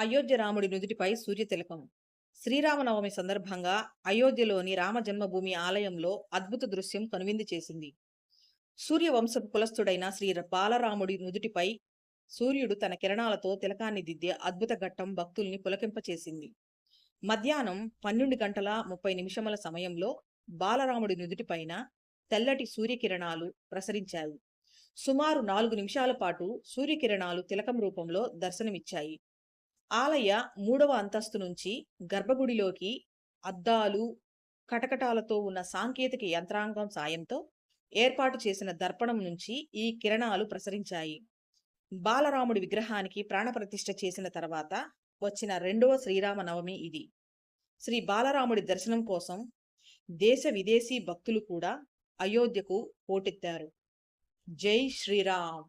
అయోధ్య రాముడి నుదుటిపై సూర్యతిలకం శ్రీరామనవమి సందర్భంగా అయోధ్యలోని రామ జన్మభూమి ఆలయంలో అద్భుత దృశ్యం కనువిందు చేసింది. సూర్యవంశపు కులస్థుడైన శ్రీ బాలరాముడి నుదుటిపై సూర్యుడు తన కిరణాలతో తిలకాన్ని దిద్దే అద్భుత ఘట్టం భక్తుల్ని పులకింపచేసింది మధ్యాహ్నం పన్నెండు గంటల ముప్పై నిమిషముల సమయంలో బాలరాముడి నుదుటిపైన తెల్లటి సూర్యకిరణాలు ప్రసరించాయి. సుమారు నాలుగు నిమిషాల పాటు సూర్యకిరణాలు తిలకం రూపంలో దర్శనమిచ్చాయి. ఆలయ మూడవ అంతస్తు నుంచి గర్భగుడిలోకి అద్దాలు కటకటాలతో ఉన్న సాంకేతిక యంత్రాంగం సాయంతో ఏర్పాటు చేసిన దర్పణం నుంచి ఈ కిరణాలు ప్రసరించాయి. బాలరాముడి విగ్రహానికి ప్రాణప్రతిష్ఠ చేసిన తర్వాత వచ్చిన రెండవ శ్రీరామనవమి ఇది. శ్రీ బాలరాముడి దర్శనం కోసం దేశ విదేశీ భక్తులు కూడా అయోధ్యకు పోటెత్తారు. జై శ్రీరామ్!